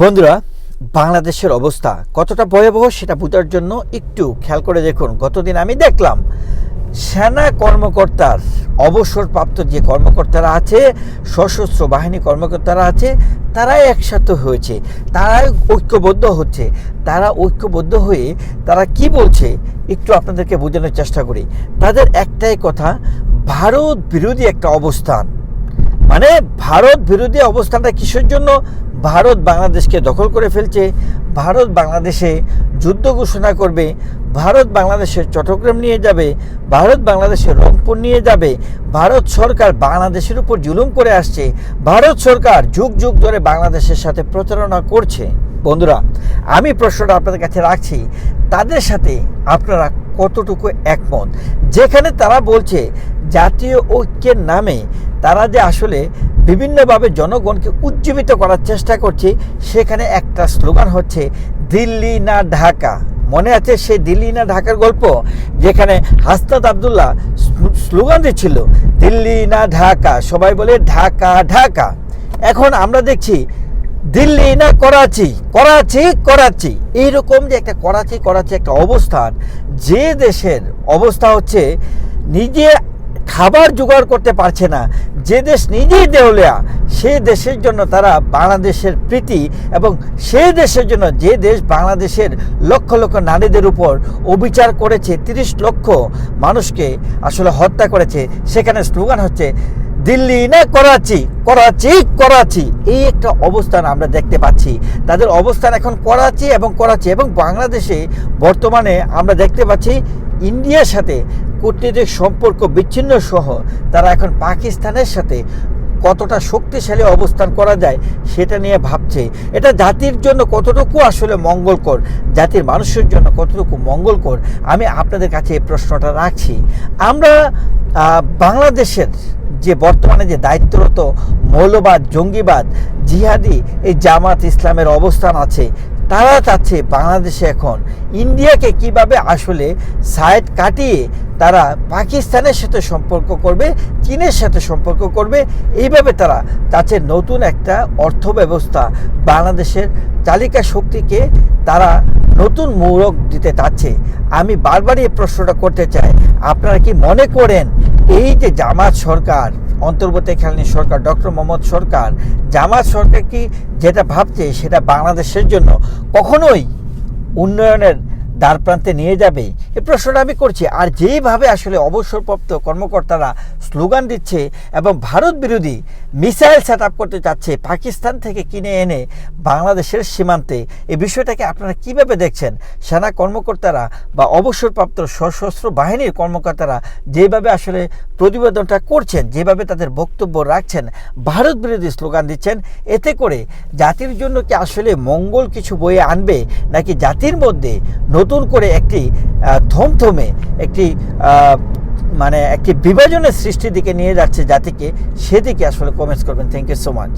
বন্ধুরা, বাংলাদেশের অবস্থা কতটা ভয়াবহ সেটা বোঝার জন্য একটু খেয়াল করে দেখুন। গতদিন আমি দেখলাম, সেনা কর্মকর্তার, অবসরপ্রাপ্ত যে কর্মকর্তারা আছে, সশস্ত্র বাহিনী কর্মকর্তারা আছে, তারাই একসাথে হয়েছে। তারাই ঐক্যবদ্ধ হচ্ছে। তারা ঐক্যবদ্ধ হয়ে তারা কি বলছে, একটু আপনাদেরকে বোঝানোর চেষ্টা করি। তাদের একটাই কথা, ভারত বিরোধী একটা অবস্থান। মানে ভারত বিরোধী অবস্থানটা কিসের জন্য? ভারত বাংলাদেশকে দখল করে ফেলছে, ভারত বাংলাদেশে যুদ্ধ ঘোষণা করবে, ভারত বাংলাদেশের চট্টগ্রাম নিয়ে যাবে, ভারত বাংলাদেশের রংপুর নিয়ে যাবে, ভারত সরকার বাংলাদেশের উপর জুলুম করে আসছে, ভারত সরকার যুগ যুগ ধরে বাংলাদেশের সাথে প্রচারণা করছে। বন্ধুরা, আমি প্রশ্নটা আপনাদের কাছে রাখছি, তাদের সাথে আপনারা কতটুকু একমত? যেখানে তারা বলছে জাতীয় ঐক্যের নামে তারা যে আসলে বিভিন্নভাবে জনগণকে উজ্জীবিত করার চেষ্টা করছি। সেখানে একটা স্লোগান হচ্ছে, দিল্লি না ঢাকা? মনে আছে সেই দিল্লি না ঢাকার গল্প? যেখানে হাসনাত আবদুল্লাহ স্লোগান দিচ্ছিল, দিল্লি না ঢাকা? সবাই বলে, ঢাকা ঢাকা। এখন আমরা দেখছি, দিল্লি না করাচি? করাচি করাচি। এইরকম যে একটা করাচি করাচি একটা অবস্থান, যে দেশের অবস্থা হচ্ছে নিজে খাবার জোগাড় করতে পারছে না। যে দেশ নিজেই দেউলিয়া সেই দেশের জন্য তারা বাংলাদেশের প্রীতি এবং সেই দেশের জন্য যে দেশ বাংলাদেশের লক্ষ লক্ষ নারীদের উপর অবিচার করেছে, তিরিশ লক্ষ মানুষকে আসলে হত্যা করেছে, সেখানে স্লোগান হচ্ছে, দিল্লি না করাচি করাচি করাচি। এই একটা অবস্থান আমরা দেখতে পাচ্ছি। তাদের অবস্থান এখন করাচি এবং করাচি এবং বাংলাদেশে বর্তমানে আমরা দেখতে পাচ্ছি ইন্ডিয়ার সাথে কূটনৈতিক সম্পর্ক বিচ্ছিন্ন সহ তারা এখন পাকিস্তানের সাথে কতটা শক্তিশালী অবস্থান করা যায় সেটা নিয়ে ভাবছে। এটা জাতির জন্য কতটুকু আসলে মঙ্গলকর, জাতির মানুষের জন্য কতটুকু মঙ্গলকর, আমি আপনাদের কাছে এই প্রশ্নটা রাখছি। আমরা বাংলাদেশের যে বর্তমানে যে দায়িত্বরত মৌলবাদ, জঙ্গিবাদ, জিহাদি, এই জামাত ইসলামের অবস্থান আছে তারা চাচ্ছে বাংলাদেশে এখন ইন্ডিয়াকে কীভাবে আসলে সাইড কাটিয়ে তারা পাকিস্তানের সাথে সম্পর্ক করবে, চীনের সাথে সম্পর্ক করবে, এইভাবে তারা চাচ্ছে নতুন একটা অর্থ ব্যবস্থা বাংলাদেশের চালিকা শক্তিকে তারা নতুন মৌরক দিতে চাচ্ছে। আমি বারবারই এই প্রশ্নটা করতে চাই, আপনারা কি মনে করেন এই যে জামাত সরকার অন্তর্বর্তীকালীন সরকার, ডক্টর মোহাম্মদ সরকার, জামাত সরকার কি যেটা ভাবছে সেটা বাংলাদেশের জন্য কখনোই উন্নয়নের দ্বার প্রান্তে নিয়ে যাবে। এ প্রশ্নটা আমি করছি। আর যেভাবে আসলে অবসরপ্রাপ্ত কর্মকর্তারা স্লোগান দিচ্ছে এবং ভারত বিরোধী মিসাইল সেট করতে চাচ্ছে, পাকিস্তান থেকে কিনে এনে বাংলাদেশের সীমান্তে এই বিষয়টাকে আপনারা কীভাবে দেখছেন? সেনা কর্মকর্তারা বা অবসরপ্রাপ্ত সশস্ত্র বাহিনীর কর্মকর্তারা যেভাবে আসলে প্রতিবেদনটা করছেন, যেভাবে তাদের বক্তব্য রাখছেন, ভারত বিরোধী স্লোগান দিচ্ছেন, এতে করে জাতির জন্য কি আসলে মঙ্গল কিছু বয়ে আনবে, নাকি জাতির মধ্যে নতুন করে একটি থমথমে একটি মানে একটি বিভাজনের সৃষ্টির দিকে নিয়ে যাচ্ছে জাতিকে, সেদিকে আসলে কমেন্টস করবেন। Thank you so much